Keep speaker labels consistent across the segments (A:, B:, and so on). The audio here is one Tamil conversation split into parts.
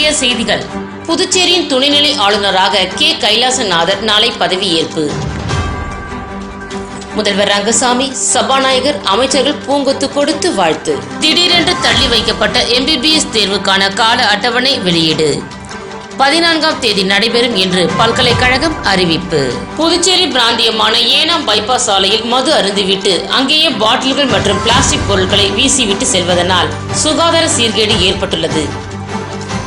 A: முக்கிய செய்திகள். புதுச்சேரியின் துணைநிலை ஆளுநராக கே. கைலாசநாதர் நாளை பதவியேற்பு முதல்வர் ரங்கசாமி சபாநாயகர் அமைச்சர்கள் பூங்கொத்து கொடுத்து வாழ்த்து. திடீரென்று தள்ளி வைக்கப்பட்ட எம்பிபிஎஸ் தேர்வுக்கான கால அட்டவணை வெளியீடு. பதினான்காம் தேதி நடைபெறும் என்று பல்கலைக்கழகம் அறிவிப்பு. புதுச்சேரி பிராந்தியமான ஏனாம் பைபாஸ் சாலையில் மது அருந்திவிட்டு அங்கேயே பாட்டில்கள் மற்றும் பிளாஸ்டிக் பொருட்களை வீசிவிட்டு செல்வதனால் சுகாதார சீர்கேடு ஏற்பட்டுள்ளது.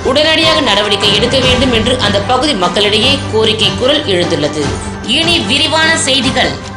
A: உடனடியாக நடவடிக்கை எடுக்க வேண்டும் என்று அந்த பகுதி மக்களிடையே கோரிக்கை குரல் எழுந்துள்ளது. இனி விரிவான செய்திகள்.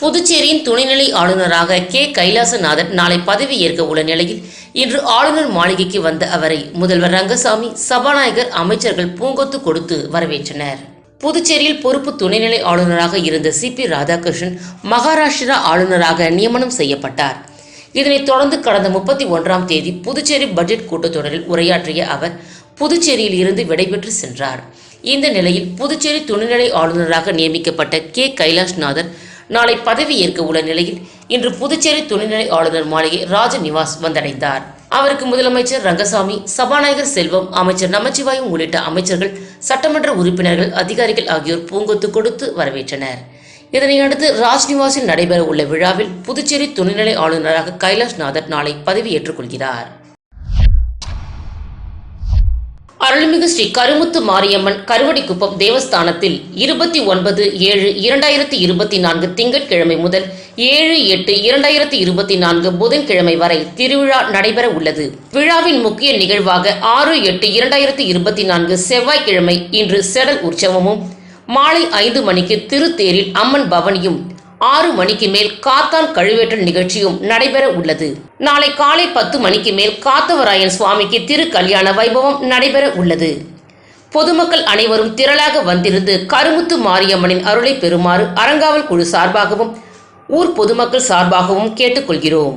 A: புதுச்சேரியின் துணைநிலை ஆளுநராக கே. கைலாசநாதன் நாளை பதவி ஏற்க உள்ள நிலையில் இன்று ஆளுநர் மாளிகைக்கு வந்த அவரை முதல்வர் ரங்கசாமி சபாநாயகர் அமைச்சர்கள் பூங்கொத்து கொடுத்து வரவேற்றனர். புதுச்சேரியில் பொறுப்பு துணைநிலை ஆளுநராக இருந்த சி. பி. ராதாகிருஷ்ணன் மகாராஷ்டிரா ஆளுநராக நியமனம் செய்யப்பட்டார். இதனைத் தொடர்ந்து கடந்த முப்பத்தி ஒன்றாம் தேதி புதுச்சேரி பட்ஜெட் கூட்டத்தொடரில் உரையாற்றிய அவர் புதுச்சேரியில் இருந்து விடைபெற்று சென்றார். இந்த நிலையில் புதுச்சேரி துணைநிலை ஆளுநராக நியமிக்கப்பட்ட கே. கைலாஷ்நாதர் நாளை பதவி ஏற்க உள்ள நிலையில் இன்று புதுச்சேரி துணைநிலை ஆளுநர் மாளிகை ராஜநிவாஸ் வந்தடைந்தார். அவருக்கு முதலமைச்சர் ரங்கசாமி சபாநாயகர் செல்வம் அமைச்சர் நமச்சிவாயம் உள்ளிட்ட அமைச்சர்கள் சட்டமன்ற உறுப்பினர்கள் அதிகாரிகள் ஆகியோர் பூங்கொத்து கொடுத்து வரவேற்றனர். இதனையடுத்து ராஜ்நிவாசில் நடைபெற உள்ள விழாவில் புதுச்சேரி துணைநிலை ஆளுநராக கைலாஷ்நாதர் நாளை பதவியேற்றுக் கொள்கிறார். அருள்மிகு ஸ்ரீ கருமுத்து மாரியம்மன் கருவடிக்குப்பம் தேவஸ்தானத்தில் இருபத்தி ஒன்பது ஏழு இரண்டாயிரத்தி இருபத்தி நான்கு திங்கட்கிழமை முதல் ஏழு எட்டு இரண்டாயிரத்தி இருபத்தி நான்கு புதன்கிழமை வரை திருவிழா நடைபெற உள்ளது விழாவின் முக்கிய நிகழ்வாக ஆறு எட்டு இரண்டாயிரத்தி இருபத்தி நான்கு செவ்வாய்க்கிழமை இன்று செடல் உற்சவமும் மாலை ஐந்து மணிக்கு திருத்தேரில் அம்மன் பவனியும் ஆறு மணிக்கு மேல் காத்தான் கழுவேற்றல் நிகழ்ச்சியும் நடைபெற உள்ளது. நாளை காலை பத்து மணிக்கு மேல் காத்தவராயன் சுவாமிக்கு திரு கல்யாண வைபவம் நடைபெற உள்ளது. பொதுமக்கள் அனைவரும் திரளாக வந்திருந்து கருமுத்து மாரியம்மனின் அருளை பெறுமாறு அறங்காவல் குழு சார்பாகவும் ஊர் பொதுமக்கள் சார்பாகவும் கேட்டுக்கொள்கிறோம்.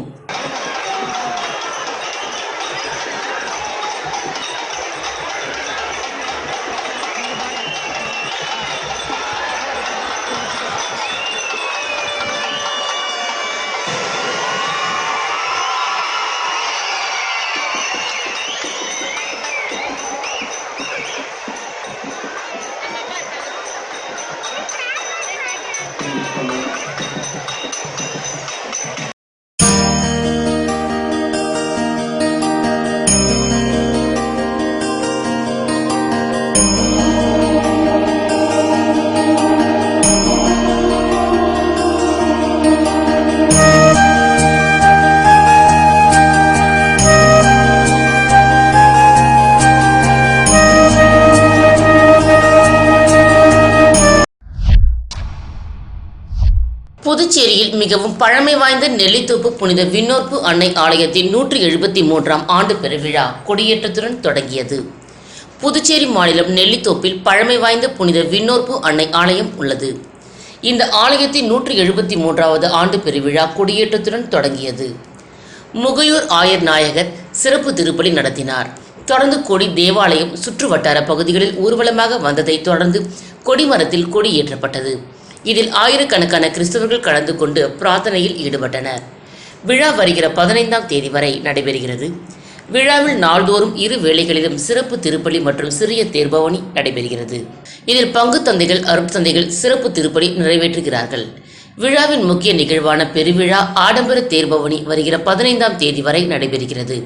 A: தமிழகத்தில் மிகவும் பழமை வாய்ந்த நெல்லித்தோப்பு புனித விண்ணோர்ப்பு அன்னை ஆலயத்தின் நூற்றி எழுபத்தி மூன்றாம் ஆண்டு பெருவிழா கொடியேற்றத்துடன் தொடங்கியது. புதுச்சேரி மாநிலம் நெல்லித்தோப்பில் பழமை வாய்ந்த புனித விண்ணோர்ப்பு அன்னை ஆலயம் உள்ளது. இந்த ஆலயத்தின் நூற்றி எழுபத்தி மூன்றாவது ஆண்டு பெருவிழா கொடியேற்றத்துடன் தொடங்கியது. முகையூர் ஆயர் நாயகர் சிறப்பு திருப்பலி நடத்தினார். தொடர்ந்து கொடி தேவாலயம் சுற்று வட்டார பகுதிகளில் ஊர்வலமாக வந்ததைத் தொடர்ந்து கொடிமரத்தில் கொடி ஏற்றப்பட்டது இதில் ஆயிரக்கணக்கான கிறிஸ்தவர்கள் கலந்து கொண்டு பிரார்த்தனையில் ஈடுபட்டனர். விழா வருகிற பதினைந்தாம் தேதி வரை நடைபெறுகிறது. விழாவில் நாள்தோறும் இரு வேளைகளிலும் சிறப்பு திருப்பலி மற்றும் சிறிய தேர்பவனி நடைபெறுகிறது. இதில் பங்கு தந்தைகள் அருட்தந்தைகள் சிறப்பு திருப்பலி நிறைவேற்றுகிறார்கள். விழாவின் முக்கிய நிகழ்வான பெருவிழா ஆடம்பர தேர்பவனி வருகிற பதினைந்தாம் தேதி வரை நடைபெறுகிறது.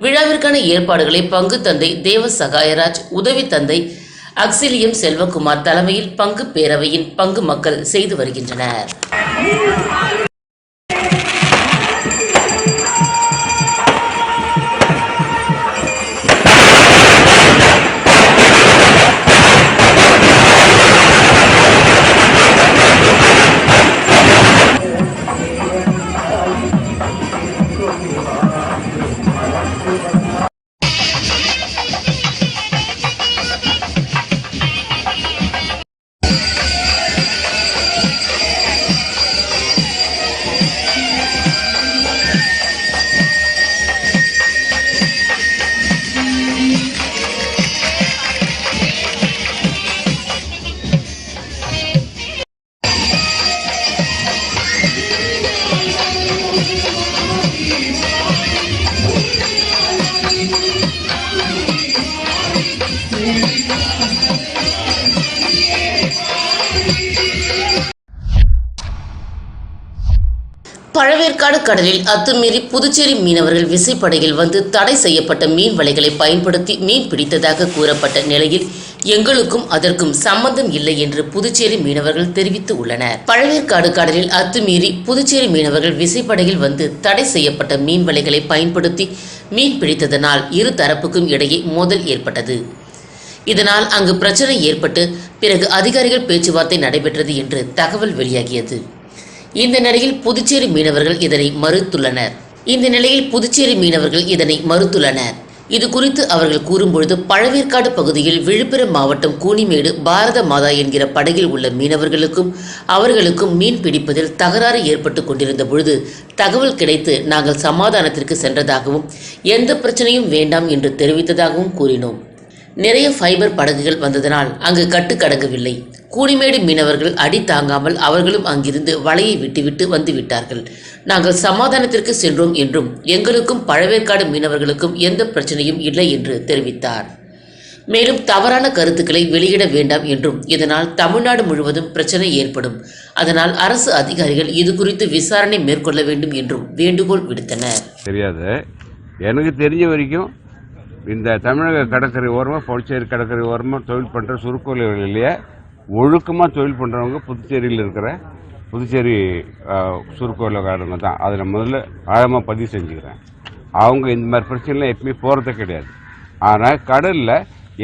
A: விழாவிற்கான ஏற்பாடுகளை பங்கு தந்தை தேவ சகாயராஜ் உதவி தந்தை அக்சிலியம் செல்வகுமார் தலைமையில் பங்கு பேரவையின் பங்கு மக்கள் செய்து வருகின்றனர். கடலில் அத்துமீறி புதுச்சேரி மீனவர்கள் விசைப்படையில் வந்து தடை செய்யப்பட்ட மீன் வலைகளை பயன்படுத்தி மீன் பிடித்ததாக கூறப்பட்ட நிலையில் எங்களுக்கும் அதற்கும் சம்பந்தம் இல்லை என்று புதுச்சேரி மீனவர்கள் தெரிவித்து உள்ளனர். பழவேற்காடு கடலில் அத்துமீறி புதுச்சேரி மீனவர்கள் விசைப்படையில் வந்து தடை செய்யப்பட்ட மீன் வலைகளை பயன்படுத்தி மீன் பிடித்ததனால் இரு தரப்புக்கும் இடையே மோதல் ஏற்பட்டது. இதனால் அங்கு பிரச்சனை ஏற்பட்டு பிறகு அதிகாரிகள் பேச்சுவார்த்தை நடைபெற்றது என்று தகவல் வெளியாகியது. இந்த நிலையில் புதுச்சேரி மீனவர்கள் இதனை மறுத்துள்ளனர். இந்த நிலையில் புதுச்சேரி மீனவர்கள் இதனை மறுத்துள்ளனர். இது குறித்து அவர்கள் கூறும்பொழுது பழவேற்காடு பகுதியில் விழுப்புரம் மாவட்டம் கூனிமேடு பாரத மாதா என்கிற படகில் உள்ள மீனவர்களுக்கும் அவர்களுக்கும் மீன் பிடிப்பதில் தகராறு ஏற்பட்டு கொண்டிருந்த பொழுது தகவல் கிடைத்து நாங்கள் சமாதானத்திற்கு சென்றதாகவும் எந்த பிரச்சனையும் வேண்டாம் என்று தெரிவித்ததாகவும் கூறினோம். நிறைய ஃபைபர் படகுகள் வந்ததனால் அங்கு கட்டுக்கடங்கவில்லை. கூனிமேடு மீனவர்கள் அடி தாங்காமல் அவர்களும் அங்கிருந்து வலையை விட்டுவிட்டு வந்து விட்டார்கள் நாங்கள் சமாதானத்திற்கு சென்றோம் என்றும் எங்களுக்கும் பழவேற்காடு மீனவர்களுக்கும் எந்த பிரச்சனையும் இல்லை என்று தெரிவித்தார். மேலும் தவறான கருத்துக்களை வெளியிட வேண்டாம் என்றும் இதனால் தமிழ்நாடு முழுவதும் பிரச்சனை ஏற்படும். அதனால் அரசு அதிகாரிகள் இது குறித்து விசாரணை மேற்கொள்ள வேண்டும் என்றும் வேண்டுகோள் விடுத்தனர்.
B: தெரியாது. எனக்கு தெரிஞ்ச வரைக்கும் இந்த தமிழக கடற்கரை ஓரமாக புதுச்சேரி கடற்கரை ஓரமாக தொழில் பண்ணுற சுருக்கோலைகளிலேயே ஒழுக்கமாக தொழில் பண்ணுறவங்க புதுச்சேரியில் இருக்கிற புதுச்சேரி சுருக்கோலக்காரங்க தான். அதை நான் முதல்ல ஆழமாக பதிவு செஞ்சுக்கிறேன். அவங்க இந்த மாதிரி பிரச்சனைலாம் எப்பவுமே போகிறதே கிடையாது. ஆனால் கடலில்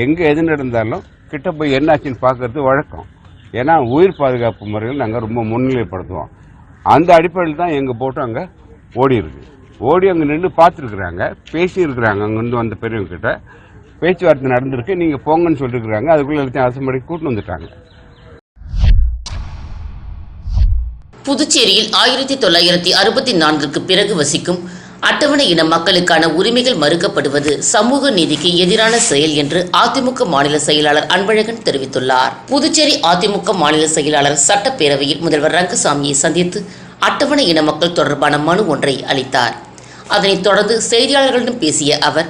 B: எங்கே எது நடந்தாலும் கிட்ட போய் என்னாச்சுன்னு பார்க்கறது வழக்கம். ஏன்னா உயிர் பாதுகாப்பு முறையில் நாங்கள் ரொம்ப முன்னிலைப்படுத்துவோம். அந்த அடிப்படையில் தான் எங்கள் போட்டு அங்கே ஓடி இருக்கு. ஓடி அங்கே நின்று பார்த்துருக்குறாங்க பேசியிருக்கிறாங்க அங்கேருந்து வந்த பெரியவங்க கிட்ட. பேச்சுவார்த்தை நடந்திருக்கு நீங்கள் போங்கன்னு சொல்லியிருக்கிறாங்க அதுக்குள்ளே எல்லாத்தையும் அரசு கூட்டின்னு வந்துட்டாங்க.
A: புதுச்சேரியில் ஆயிரத்தி தொள்ளாயிரத்தி அறுபத்தி நான்குக்கு பிறகு வசிக்கும் அட்டவணை இன மக்களுக்கான உரிமைகள் மறுக்கப்படுவது சமூக நீதிக்கு எதிரான செயல் என்று அதிமுக மாநில செயலாளர் அன்பழகன் தெரிவித்துள்ளார். புதுச்சேரி அதிமுக மாநில செயலாளர் சட்டப்பேரவையில் முதல்வர் ரங்கசாமியை சந்தித்து அட்டவணை இன மக்கள் தொடர்பான மனு ஒன்றை அளித்தார். அதனைத் தொடர்ந்து செய்தியாளர்களிடம் பேசிய அவர்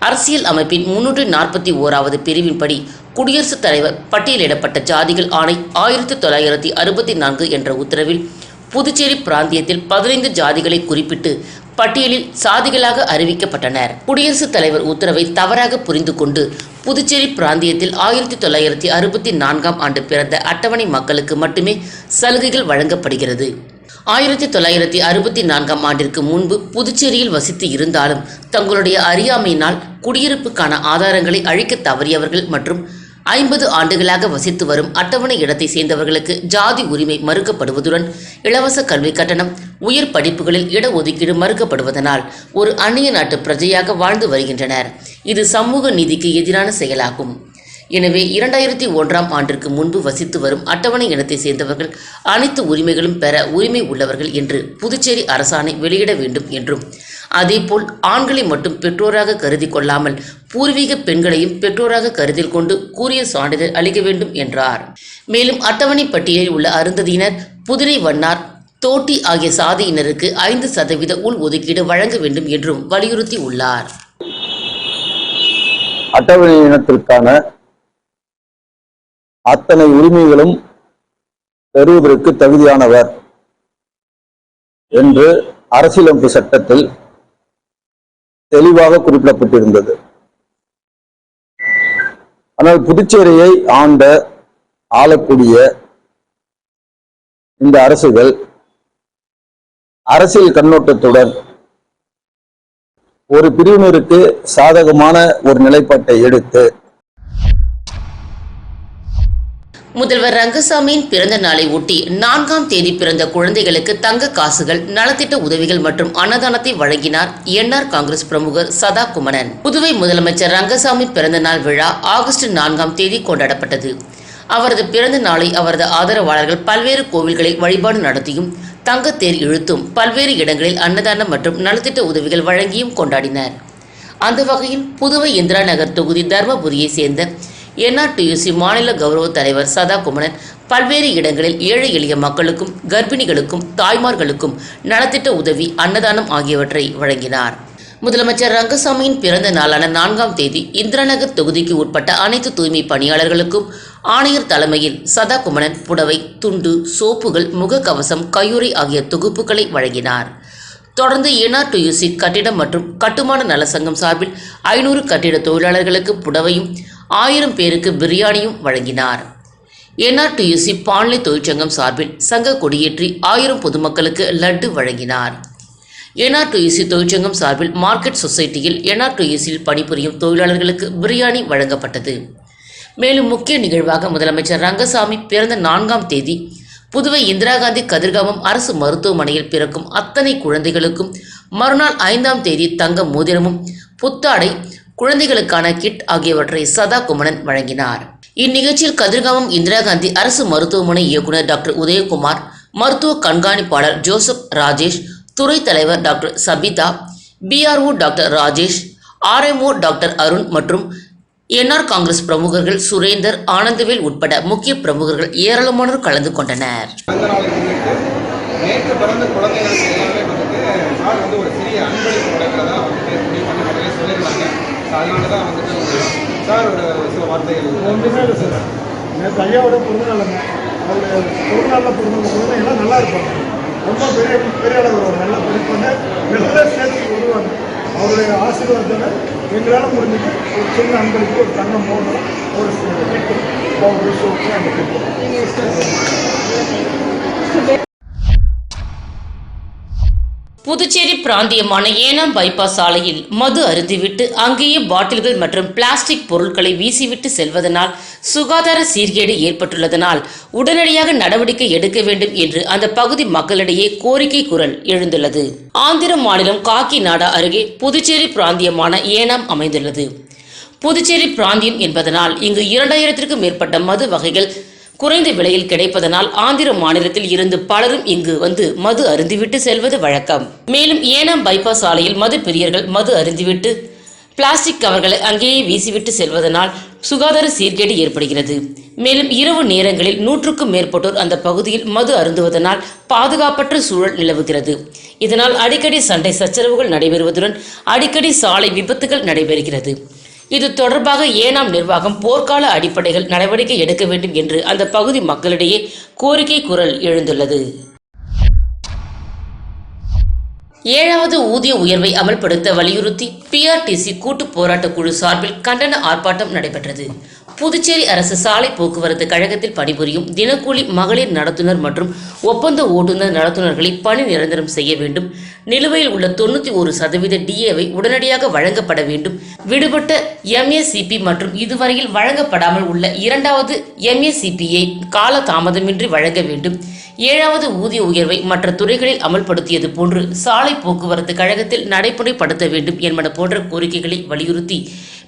A: அரசியல் அமைப்பின் முன்னூற்றி நாற்பத்தி ஓராவது பிரிவின்படி குடியரசுத் தலைவர் பட்டியலிடப்பட்ட ஜாதிகள் ஆணை ஆயிரத்தி தொள்ளாயிரத்தி அறுபத்தி நான்கு என்ற உத்தரவில் புதுச்சேரி பிராந்தியத்தில் பதினைந்து ஜாதிகளை குறிப்பிட்டு பட்டியலில் சாதிகளாக அறிவிக்கப்பட்டனர். குடியரசுத் தலைவர் உத்தரவை தவறாக புரிந்து கொண்டு புதுச்சேரி பிராந்தியத்தில் ஆயிரத்தி தொள்ளாயிரத்தி அறுபத்தி நான்காம் ஆண்டு பிறந்த அட்டவணை மக்களுக்கு மட்டுமே சலுகைகள் வழங்கப்படுகிறது. ஆயிரத்தி தொள்ளாயிரத்தி அறுபத்தி நான்காம் ஆண்டிற்கு முன்பு புதுச்சேரியில் வசித்து இருந்தாலும் தங்களுடைய அறியாமையினால் குடியிருப்புக்கான ஆதாரங்களை அழிக்க தவறியவர்கள் மற்றும் ஐம்பது ஆண்டுகளாக வசித்து வரும் அட்டவணை இடத்தை சேர்ந்தவர்களுக்கு ஜாதி உரிமை மறுக்கப்படுவதுடன் இலவச கல்வி கட்டணம் உயர் படிப்புகளில் இடஒதுக்கீடு மறுக்கப்படுவதனால் ஒரு அந்நிய நாட்டு பிரஜையாக வாழ்ந்து வருகின்றனர். இது சமூக நீதிக்கு எதிரான செயலாகும். எனவே இரண்டாயிரத்தி ஒன்றாம் ஆண்டிற்கு முன்பு வசித்து வரும் அட்டவணை இனத்தை சேர்ந்தவர்கள் அனைத்து உரிமைகளும் பெற உரிமை உள்ளவர்கள் என்று புதுச்சேரி அரசாணை வெளியிட வேண்டும் என்றும் அதேபோல் ஆண்களை மட்டும் பெற்றோராக கருதி கொள்ளாமல் பூர்வீக பெண்களையும் பெற்றோராக கருத்தில் கொண்டு கூறிய சான்றிதழ் அளிக்க வேண்டும் என்றார். மேலும் அட்டவணை பட்டியலில் உள்ள அருந்ததியினர் புதிரை வண்ணார் தோட்டி ஆகிய சாதியினருக்கு ஐந்து சதவீத உள் ஒதுக்கீடு வழங்க வேண்டும் என்றும் வலியுறுத்தி உள்ளார்
C: அட்டவணை இனத்திற்கான அத்தனை உரிமைகளும் பெறுவதற்கு தகுதியானவர் என்று அரசியலமைப்பு சட்டத்தில் தெளிவாக குறிப்பிடப்பட்டிருந்தது. ஆனால் புதுச்சேரியை ஆண்ட ஆளக்கூடிய இந்த அரசுகள் அரசியல் கண்ணோட்டத்துடன் ஒரு பிரிவினருக்கு சாதகமான ஒரு நிலைப்பாட்டை எடுத்து
A: முதல்வர் ரங்கசாமியின் பிறந்த நாளை ஒட்டி நான்காம் தேதி பிறந்த குழந்தைகளுக்கு தங்க காசுகள் நலத்திட்ட உதவிகள் மற்றும் அன்னதானத்தை வழங்கினார் என்ஆர் காங்கிரஸ் பிரமுகர் சதா குமணன் புதுவை முதலமைச்சர் ரங்கசாமி பிறந்த நாள் விழா ஆகஸ்ட் நான்காம் தேதி கொண்டாடப்பட்டது. அவரது பிறந்த நாளை அவரது ஆதரவாளர்கள் பல்வேறு கோவில்களில் வழிபாடு நடத்தியும் தங்கத்தேர் இழுத்தும் பல்வேறு இடங்களில் அன்னதானம் மற்றும் நலத்திட்ட உதவிகள் வழங்கியும் கொண்டாடினர். அந்த வகையில் புதுவை இந்திரா நகர் தொகுதி தர்மபுரியை சேர்ந்த என்ஆர்டியூசி மாநில கௌரவ தலைவர் சதா குமணன் பல்வேறு இடங்களில் ஏழை எளிய மக்களுக்கும் கர்ப்பிணிகளுக்கும் தாய்மார்களுக்கும் நலத்திட்ட உதவி அன்னதானம் ஆகியவற்றை வழங்கினார். முதலமைச்சர் ரங்கசாமியின் பிறந்த நாளான நான்காம் தேதி இந்திராநகர் தொகுதிக்கு உட்பட்ட அனைத்து தூய்மை பணியாளர்களுக்கும் ஆணையர் தலைமையில் சதா குமணன் புடவை துண்டு சோப்புகள் முகக்கவசம் கையுறை ஆகிய தொகுப்புகளை வழங்கினார். தொடர்ந்து என்ஆர்டியூசி கட்டிடம் மற்றும் கட்டுமான நலசங்கம் சார்பில் ஐநூறு கட்டிட தொழிலாளர்களுக்கு புடவையும் ஆயிரம் பேருக்கு பிரியாணியும் வழங்கினார். என்ஆர்டியூசி பாண்லே தொழிற்சங்கம் சார்பில் சங்க கொடியேற்றி ஆயிரம் பொதுமக்களுக்கு லட்டு வழங்கினார். என்ஆர்டியூசி தொழிற்சங்கம் சார்பில் மார்க்கெட் சொசைட்டியில் என்ஆர்டியூசியில் பணிபுரியும் தொழிலாளர்களுக்கு பிரியாணி வழங்கப்பட்டது. மேலும் முக்கிய நிகழ்வாக முதலமைச்சர் ரங்கசாமி பிறந்த நான்காம் தேதி புதுவை இந்திரா காந்தி கதிர்காமம் அரசு மருத்துவமனையில் பிறக்கும் அத்தனை குழந்தைகளுக்கும் மறுநாள் ஐந்தாம் தேதி தங்க மோதிரமும் புத்தாடை குழந்தைகளுக்கான கிட் ஆகியவற்றை சதா குமணன் வழங்கினார். இந்நிகழ்ச்சியில் கதிர்காமம் இந்திரா காந்தி அரசு மருத்துவமனை இயக்குநர் டாக்டர் உதயகுமார் மருத்துவ கண்காணிப்பாளர் ஜோசப் ராஜேஷ் துறை தலைவர் doctor Sabitha PRO doctor Rajesh RMO doctor Arun மற்றும் என்ஆர் காங்கிரஸ் பிரமுகர்கள் சுரேந்தர் ஆனந்தவேல் உட்பட முக்கிய பிரமுகர்கள் ஏராளமானோர் கலந்து கொண்டனர்.
D: நேற்று பிறந்த குழந்தைகளுக்கு எல்லாமே வந்துட்டு சார் வந்து ஒரு சிறிய அன்பளிப்பு கொடுக்கிறதா வந்துட்டு முடிவு பண்ணி முதல்ல சொல்லியிருந்தாங்க ஸோ அதனால தான் வந்துட்டு சார் ஒரு சில வார்த்தைகள்
E: ஒன்றுமே இல்லை சார் நேற்று ஐயாவோட பிறந்தநாளுங்க அவருடைய பிறந்தநாளில் பிறந்தவங்க குழந்தை எல்லாம் நல்லா இருப்பாங்க ரொம்ப பெரிய பெரிய அளவு வருவாங்க நல்லா படிப்பாங்க நல்ல ஸ்டேஜுக்கு வருவாங்க அவருடைய ஆசீர்வாதத்தில் எங்களால் முடிஞ்சது ஒரு சின்ன அன்பளிப்பு ஒரு தங்கம் மோதிரம் ஒரு கிட்டு பவுடர் சோப்பு அந்த கிட்டு
A: புதுச்சேரி பிராந்தியமான ஏனாம் பைபாஸ் சாலையில் மது அருந்திவிட்டு அங்கேயே பாட்டில்கள் மற்றும் பிளாஸ்டிக் பொருட்களை வீசிவிட்டு செல்வதனால் சுகாதார சீர்கேடு ஏற்பட்டுள்ளதனால் உடனடியாக நடவடிக்கை எடுக்க வேண்டும் என்று அந்த பகுதி மக்களிடையே கோரிக்கை குரல் எழுந்துள்ளது. ஆந்திர மாநிலம் காக்கிநாடா அருகே புதுச்சேரி பிராந்தியமான ஏனாம் அமைந்துள்ளது. புதுச்சேரி பிராந்தியம் என்பதனால் இங்கு இரண்டாயிரத்திற்கும் மேற்பட்ட மது வகைகள் குறைந்த விலையில் கிடைப்பதனால் ஆந்திர மாநிலத்தில் இருந்து பலரும் இங்கு வந்து மது அருந்திவிட்டு செல்வது வழக்கம். மேலும் ஏனாம் பைபாஸ் சாலையில் மது பிரியர்கள் மது அருந்திவிட்டு பிளாஸ்டிக் கவர்களை அங்கேயே வீசிவிட்டு செல்வதனால் சுகாதார சீர்கேடு ஏற்படுகிறது. மேலும் இரவு நேரங்களில் நூற்றுக்கும் மேற்பட்டோர் அந்த பகுதியில் மது அருந்துவதனால் பாதுகாப்பற்ற சூழல் நிலவுகிறது. இதனால் அடிக்கடி சண்டை சச்சரவுகள் நடைபெறுவதுடன் அடிக்கடி சாலை விபத்துகள் நடைபெறுகிறது. இது தொடர்பாக ஏனாம் நிர்வாகம் போர்க்கால அடிப்படைகள் நடவடிக்கை எடுக்க வேண்டும் என்று அந்த பகுதி மக்களிடையே கோரிக்கை குரல் எழுந்துள்ளது. ஏழாவது ஊதிய உயர்வை அமல்படுத்த வலியுறுத்தி பிஆர்டிசி கூட்டு போராட்ட குழு சார்பில் கண்டன ஆர்ப்பாட்டம் நடைபெற்றது. புதுச்சேரி அரசு சாலை போக்குவரத்து கழகத்தில் பணிபுரியும் தினக்கூலி மகளிர் நடத்துனர் மற்றும் ஒப்பந்த ஓட்டுநர் நடத்துனர்களை பணி நிரந்தரம் செய்ய வேண்டும். நிலுவையில் உள்ள தொண்ணூற்றி ஒரு சதவீத டிஏவை உடனடியாக வழங்கப்பட வேண்டும். விடுபட்ட எம்ஏசிபி மற்றும் இதுவரையில் வழங்கப்படாமல் உள்ள இரண்டாவது எம்ஏசிபியை கால தாமதமின்றி வழங்க வேண்டும். ஏழாவது ஊதிய உயர்வை மற்ற துறைகளில் அமல்படுத்தியது போன்று சாலை போக்குவரத்து கழகத்தில் நடைமுறைப்படுத்த வேண்டும் என்பன போன்ற கோரிக்கைகளை வலியுறுத்தி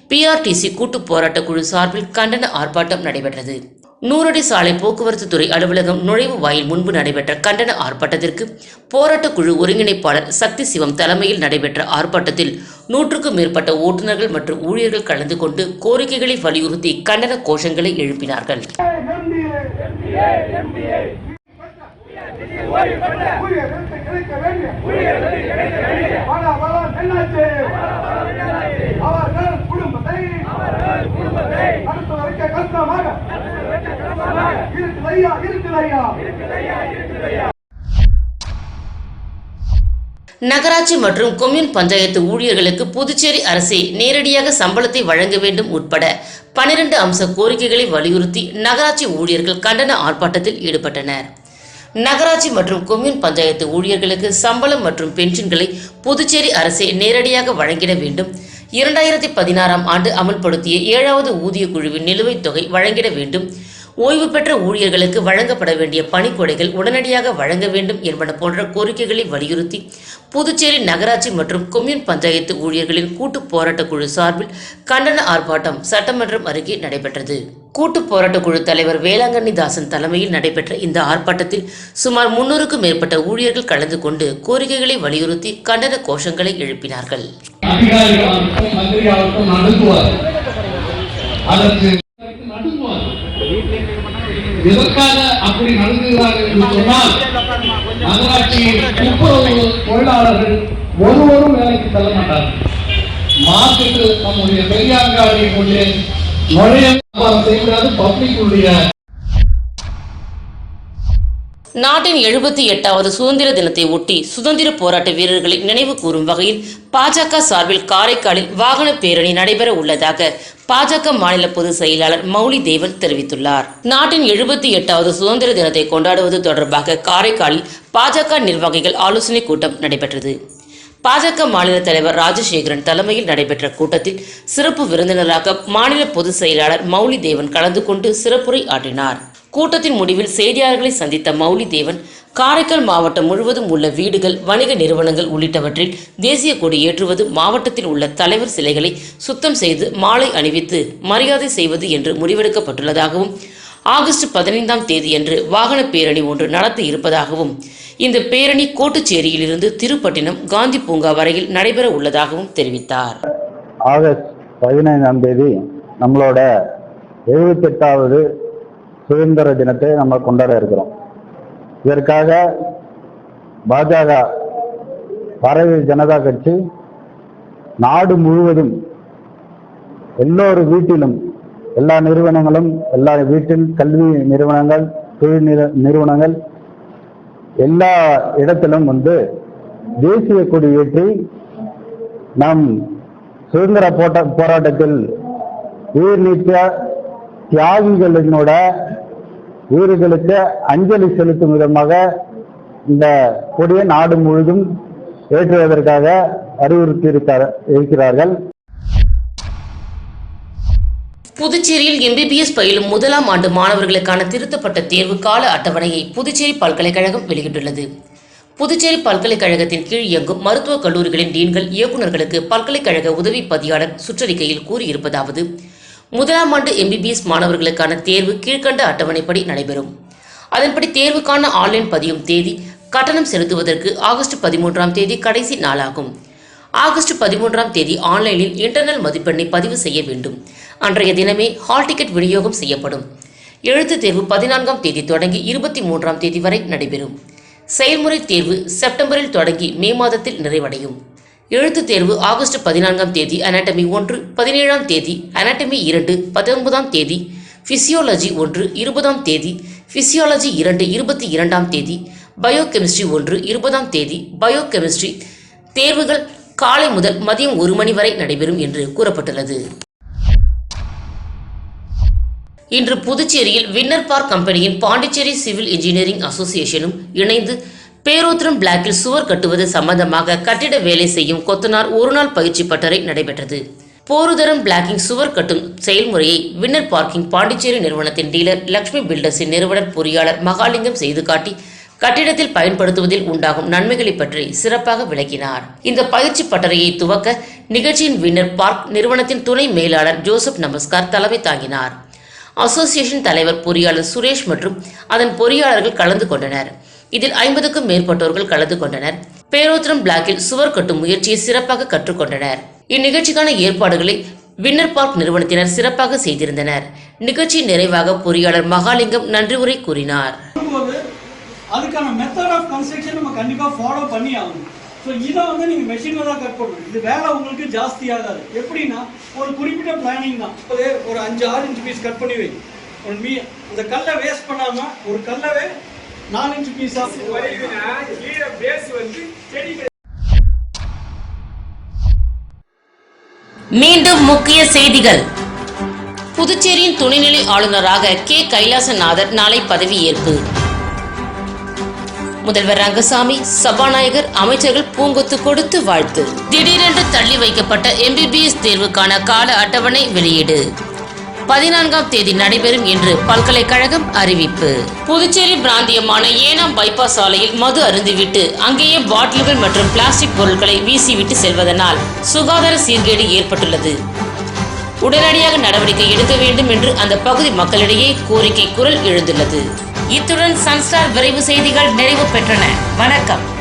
A: பிஆர்டிசி கூட்டு போராட்ட குழு சார்பில் கண்டன ஆர்ப்பாட்டம் நடைபெற்றது நூறடி சாலை போக்குவரத்து துறை அலுவலகம் நுழைவு வாயில் முன்பு நடைபெற்ற கண்டன ஆர்ப்பாட்டத்திற்கு போராட்ட குழு ஒருங்கிணைப்பாளர் சக்தி சிவம் தலைமையில் நடைபெற்ற ஆர்ப்பாட்டத்தில் நூற்றுக்கும் மேற்பட்ட ஓட்டுநர்கள் மற்றும் ஊழியர்கள் கலந்து கொண்டு கோரிக்கைகளை வலியுறுத்தி கண்டன கோஷங்களை எழுப்பினார்கள்
E: அவர்கள் அடுத்து வைக்க கஷ்டமாக இருக்குதையா இருக்குதையா
A: நகராட்சி மற்றும் கொம்யூன் பஞ்சாயத்து ஊழியர்களுக்கு புதுச்சேரி அரசே நேரடியாக சம்பளத்தை வழங்க வேண்டும் உட்பட பனிரெண்டு அம்ச கோரிக்கைகளை வலியுறுத்தி நகராட்சி ஊழியர்கள் கண்டன ஆர்ப்பாட்டத்தில் ஈடுபட்டனர். நகராட்சி மற்றும் கொம்யூன் பஞ்சாயத்து ஊழியர்களுக்கு சம்பளம் மற்றும் பென்ஷன்களை புதுச்சேரி அரசே நேரடியாக வழங்கிட வேண்டும். இரண்டாயிரத்தி பதினாறாம் ஆண்டு அமல்படுத்திய ஏழாவது ஊதிய குழுவின் நிலுவைத் தொகை வழங்கிட வேண்டும். ஓய்வு பெற்ற ஊழியர்களுக்கு வழங்கப்பட வேண்டிய பணிக்கொடைகள் உடனடியாக வழங்க வேண்டும் என்பன போன்ற கோரிக்கைகளை வலியுறுத்தி புதுச்சேரி நகராட்சி மற்றும் கொம்யூன் பஞ்சாயத்து ஊழியர்களின் கூட்டு போராட்ட குழு சார்பில் கண்டன ஆர்ப்பாட்டம் சட்டமன்றம் அருகே நடைபெற்றது. கூட்டு போராட்ட குழு தலைவர் வேளாங்கண்ணி தாசன் தலைமையில் நடைபெற்ற இந்த ஆர்ப்பாட்டத்தில் சுமார் முன்னூறுக்கும் மேற்பட்ட ஊழியர்கள் கலந்து கொண்டு கோரிக்கைகளை வலியுறுத்தி கண்டன கோஷங்களை எழுப்பினார்கள்.
F: அதற்கு எதற்காக அப்படி நடந்துகிறார்கள் என்று சொன்னால் நகராட்சியின் துப்புரவு தொழிலாளர்கள் ஒருவரும் வேலைக்கு செல்ல மாட்டார்கள். மாசுக்கு நம்முடைய பெரியாங்காடிக்குள்ளே நுழைய வியாபாரம் செய்யக்கூடாது பப்ளிக்
A: நாட்டின் எழுபத்தி எட்டாவது சுதந்திர தினத்தை ஒட்டி சுதந்திர போராட்ட வீரர்களை நினைவு கூறும் வகையில் பாஜக சார்பில் காரைக்காலில் வாகன பேரணி நடைபெற உள்ளதாக பாஜக மாநில பொதுச் செயலாளர் மௌலி தேவன் தெரிவித்துள்ளார். நாட்டின் எழுபத்தி எட்டாவது சுதந்திர தினத்தை கொண்டாடுவது தொடர்பாக காரைக்காலில் பாஜக நிர்வாகிகள் ஆலோசனைக் கூட்டம் நடைபெற்றது. பாஜக மாநில தலைவர் ராஜசேகரன் தலைமையில் நடைபெற்ற கூட்டத்தில் சிறப்பு விருந்தினராக மாநில பொதுச் செயலாளர் மௌலி தேவன் கலந்து கொண்டு சிறப்புரை ஆற்றினார். கூட்டத்தின் முடிவில் செய்தியாளர்களை சந்தித்த மௌலி தேவன் காரைக்கால் மாவட்டம் முழுவதும் உள்ள வீடுகள் வணிக நிறுவனங்கள் உள்ளிட்டவற்றில் தேசிய கொடி ஏற்றுவது மாவட்டத்தில் உள்ள தலைவர் சிலைகளை சுத்தம் செய்து மாலை அணிவித்து மரியாதை செய்வது என்று முடிவெடுக்கப்பட்டுள்ளதாகவும் ஆகஸ்ட் பதினைந்தாம் தேதியன்று வாகன பேரணி ஒன்று நடத்த இருப்பதாகவும் இந்த பேரணி கோட்டுச்சேரியிலிருந்து திருப்பட்டினம் காந்தி பூங்கா வரையில் நடைபெற உள்ளதாகவும் தெரிவித்தார்.
G: ஆகஸ்ட் பதினைந்தாம் தேதி நம்மளோட எழுபத்தெட்டாவது சுதந்திர தினத்தை நம்ம கொண்டாட இருக்கிறோம். இதற்காக பாஜக பாரதிய ஜனதா கட்சி நாடு முழுவதும் எல்லோரு வீட்டிலும் எல்லா நிறுவனங்களும் எல்லா வீட்டில் கல்வி நிறுவனங்கள் தொழில் நிறுவனங்கள் எல்லா இடத்திலும் வந்து தேசிய கொடி ஏற்றி நம் சுதந்திர போட்ட போராட்டத்தில் உயிர் நீத்த தியாகிகளினோட வீரர்களுக்கு அஞ்சலி செலுத்தும் விதமாக இந்த கொடியை நாடு முழுதும் ஏற்றுவதற்காக அறிவுறுத்தி இருக்கிறார்கள்.
A: புதுச்சேரியில் எம்பிபிஎஸ் பயிலும் முதலாம் ஆண்டு மாணவர்களுக்கான திருத்தப்பட்ட தேர்வு கால அட்டவணையை புதுச்சேரி பல்கலைக்கழகம் வெளியிட்டுள்ளது. புதுச்சேரி பல்கலைக்கழகத்தின் கீழ் இயங்கும் மருத்துவக் கல்லூரிகளின் டீன்கள் இயக்குநர்களுக்கு பல்கலைக்கழக உதவி பதியாளர் சுற்றறிக்கையில் கூறியிருப்பதாவது முதலாம் ஆண்டு எம்பிபிஎஸ் மாணவர்களுக்கான தேர்வு கீழ்க்கண்ட அட்டவணைப்படி நடைபெறும். அதன்படி தேர்வுக்கான ஆன்லைன் பதியும் தேதி கட்டணம் செலுத்துவதற்கு ஆகஸ்ட் பதிமூன்றாம் தேதி கடைசி நாளாகும். ஆகஸ்ட் பதிமூன்றாம் தேதி ஆன்லைனில் இன்டர்னல் மதிப்பெண்ணை பதிவு செய்ய வேண்டும். அன்றைய தினமே ஹால் டிக்கெட் விநியோகம் செய்யப்படும். எழுத்துத் தேர்வு பதினான்காம் தேதி தொடங்கி இருபத்தி மூன்றாம் தேதி வரை நடைபெறும். செயல்முறை தேர்வு செப்டம்பரில் தொடங்கி மே மாதத்தில் நிறைவடையும். எழுத்து தேர்வு ஆகஸ்ட் பதினான்காம் தேதி அனாட்டமி ஒன்று பதினேழாம் தேதி அனாட்டமி இரண்டு பத்தொன்பதாம் தேதி ஃபிசியோலஜி ஒன்று இருபதாம் தேதி ஃபிசியாலஜி இரண்டு இருபத்தி இரண்டாம் தேதி பயோகெமிஸ்ட்ரி ஒன்று இருபதாம் தேதி பயோகெமிஸ்ட்ரி தேர்வுகள் காலை முதல் மதியம் ஒரு மணி வரை நடைபெறும் என்று கூறப்பட்டுள்ளது. இன்று புதுச்சேரியில் வின்னர் பார்க் கம்பெனியின் பாண்டிச்சேரி சிவில் இன்ஜினியரிங் அசோசியேஷனும் இணைந்து பேரூத்திரம் பிளாக்கில் சுவர் கட்டுவது சம்பந்தமாக கட்டிட வேலை செய்யும் கொத்தனார் ஒருநாள் பயிற்சி பட்டறை நடைபெற்றது. போருதரம் பிளாக்கிங் சுவர் கட்டும் செயல்முறையை வின்னர் பார்க்கிங் பாண்டிச்சேரி நிறுவனத்தின் டீலர் லக்ஷ்மி பில்டர்ஸின் நிறுவனர் பொறியாளர் மகாலிங்கம் செய்து காட்டி கட்டிடத்தில் பயன்படுத்துவதில் உண்டாகும் நன்மைகளை பற்றி சிறப்பாக விளக்கினார். இந்த பயிற்சி பட்டறையை துவக்க நிகழ்ச்சியின் வின்னர் பார்க் நிறுவனத்தின் துணை மேலாளர் ஜோசப் நமஸ்கார் தலைமை தாங்கினார். அசோசியேஷன் தலைவர் பொறியாளர் சுரேஷ் மற்றும் அதன் பொறியாளர்கள் கலந்து கொண்டனர். இதில் ஐம்பதுக்கும் மேற்பட்டோர்கள் கலந்து கொண்டனர். பேரோத்திரம் பிளாக்கில் சுவர் கட்டும் முயற்சியை சிறப்பாக கற்றுக்கொண்டனர். இந்நிகழ்ச்சிக்கான ஏற்பாடுகளை வின்னர் பார்க் நிறுவனத்தினர் சிறப்பாக செய்திருந்தனர். நிகழ்ச்சி நிறைவாக பொறியாளர் மகாலிங்கம் நன்றி உரை கூறினார்.
H: அதுக்கான மெத்தட் ஆஃப் கன்ஸ்ட்ரக்ஷன் நம்ம கண்டிப்பாக ஃபாலோ பண்ணி ஆகணும். ஸோ இதை வந்து நீங்கள் மெஷினில் தான் கட் பண்ணணும். இது வேலை உங்களுக்கு ஜாஸ்தி ஆகாது. எப்படின்னா ஒரு குறிப்பிட்ட பிளானிங் தான். ஒரு ஒரு அஞ்சு ஆறு இன்ச்சு பீஸ் கட் பண்ணி வை. ஒரு மீ அந்த கல்லை வேஸ்ட் பண்ணாமல் ஒரு கல்லவே நாலு இன்ச்சு பீஸாக
A: மீண்டும் முக்கிய செய்திகள். புதுச்சேரியின் துணைநிலை ஆளுநராக கே. கைலாசநாதர் நாளை பதவியேற்பு முதல்வர் ரங்கசாமி சபாநாயகர் அமைச்சர்கள் பூங்கொத்து கொடுத்து வாழ்த்து. திடீரென்று தள்ளி வைக்கப்பட்ட எம்பிபிஎஸ் தேர்வுக்கான கால அட்டவணை வெளியீடு. பதினான்காம் தேதி நடைபெறும் என்று பல்கலைக்கழகம் அறிவிப்பு. புதுச்சேரி பிராந்தியமான ஏனாம் பைபாஸ் சாலையில் மது அருந்திவிட்டு அங்கேயே பாட்டில்கள் மற்றும் பிளாஸ்டிக் பொருட்களை வீசிவிட்டு செல்வதனால் சுகாதார சீர்கேடு ஏற்பட்டுள்ளது. உடனடியாக நடவடிக்கை எடுக்க வேண்டும் என்று அந்த பகுதி மக்களிடையே கோரிக்கை குரல் எழுந்துள்ளது. இத்துடன் சன்ஸ்டார் விரைவு செய்திகள் நிறைவு பெற்றன. வணக்கம்.